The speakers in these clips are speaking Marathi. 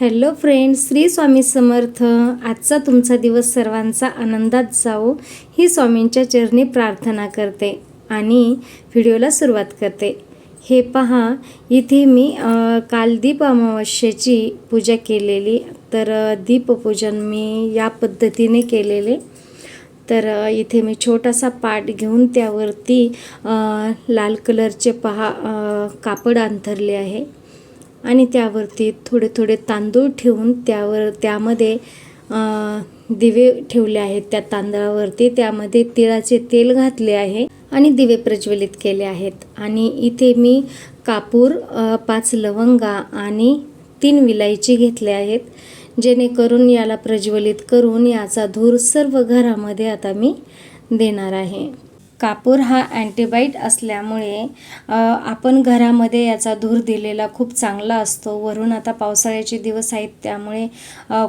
Hello friends Shri Swami Samarth. आजचा तुमचा दिवस सर्वांचा आनंदात जावो. ही स्वामींच्या चरणी प्रार्थना करते आणि व्हिडिओला सुरुवात करते. हे पहा इथे मी कालदीप काल दीप अमावस्येची पूजा केलेली तर दीपपूजन मी या पद्धतीने केलेले. तर इथे मी छोटासा पाट घेऊन त्यावरती लाल कलरचे पहा कापड अंथरले आहे. आणि त्यावरती थोडे थोडे तांदूळ ठेवून त्यावर त्यामध्ये दिवे ठेवले आहेत. त्या तांदळावरती त्यामध्ये तिळाचे तेल घातले आहे आणि दिवे प्रज्वलित केले आहेत. आणि इथे मी कापूर पाच लवंगा आणि तीन विलायची घेतले आहेत जेणेकरून याला प्रज्वलित करून याचा धूर सर्व घरामध्ये आता मी देणार आहे. कापूर हा अँटीबाईट असल्यामुळे आपण घरामध्ये याचा धूर दिलेला खूप चांगला असतो. वरून आता पावसाळ्याचे दिवस आहेत त्यामुळे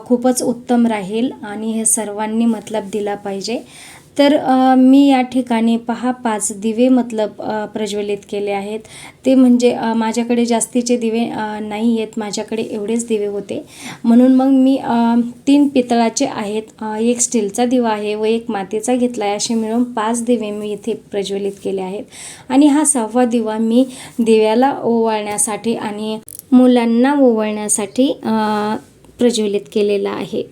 खूपच उत्तम राहील आणि हे सर्वांनी मतलब दिला पाहिजे. तर मी या ठिकाणी पहा पाच दिवे मतलब प्रज्वलित केले आहेत. ते म्हणजे माझ्याकडे जास्तीचे दिवे नाही आहेत. माझ्याकडे एवढेच दिवे होते. म्हणून मग मी तीन पितळाचे आहेत. एक स्टीलचा दिवा आहे व एक मातीचा घेतला आहे असे मिळून पाच दिवे मी इथे प्रज्वलित केले आहेत. आणि हा सहावा दिवा मी दिव्याला ओवाळण्यासाठी आणि मुलांना ओवाळण्यासाठी प्रज्वलित केलेला आहे.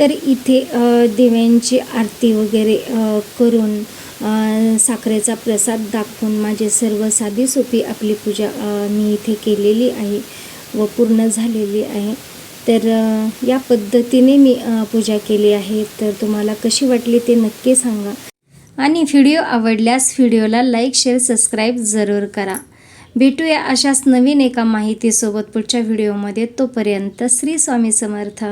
तर इथे दिव्यांची आरती वगैरे करून साखरेचा प्रसाद दाखवून माझे सर्व साधी सोपी आपली पूजा मी इथे केलेली आहे व पूर्ण झालेली आहे. तर या पद्धतीने मी पूजा केली आहे. तर तुम्हाला कशी वाटली ते नक्की सांगा. आणि व्हिडिओ आवडल्यास व्हिडिओला लाईक शेअर सबस्क्राईब जरूर करा. भेटूया अशाच नवीन एका माहितीसोबत पुढच्या व्हिडिओमध्ये. तोपर्यंत श्री स्वामी समर्थ.